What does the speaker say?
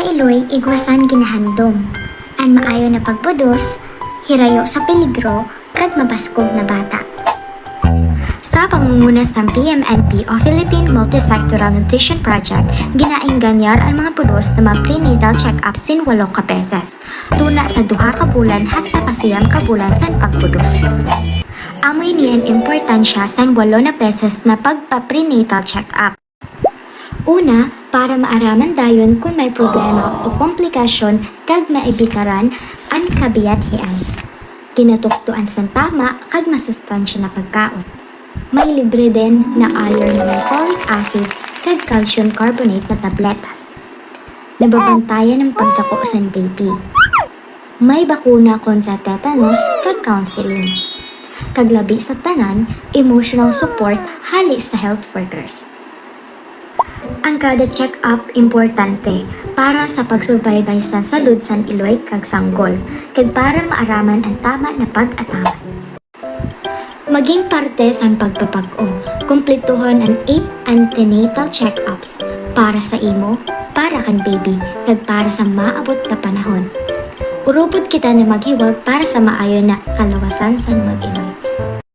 kailoy igwasan ginahandom. An maayo na pagbudos, hirayo sa peligro, kag mabaskog na bata. Sa pangunguna sa PMNP o Philippine Multisectoral Nutrition Project, ginaing ganyar ang mga pulos na mga prenatal check-up sin 8 ka beses. Tuna sa duha ka bulan hasta pasiyam ka bulan sa pagpudos. Amoy niyan importansya sa 8 na beses na pagpa-prenatal check-up. Una, para maaraman dayon kung may problema o komplikasyon kag maibikaran ang kabiyathian. Kinatuktuan sa tama kag masustansya na pagkaon. May libre din na iron na folic acid kag calcium carbonate na tabletas. Nababantayan ng pagdako sa baby. May bakuna kontra tetanus kag counseling. Kaglabi sa tanan, emotional support hali sa health workers. Ang kada check-up importante para sa pagsubaybay sa salud san iloy kag sanggol, kag para maaraman ang tama na pag-ataman. Maging parte sa pagpapag-o, kumplituhon ang 8 antenatal check-ups para sa imo, para kan baby, kag para sa maabot na panahon. Urupod kita na maghiwag para sa maayo na kalawasan sa mag-ino.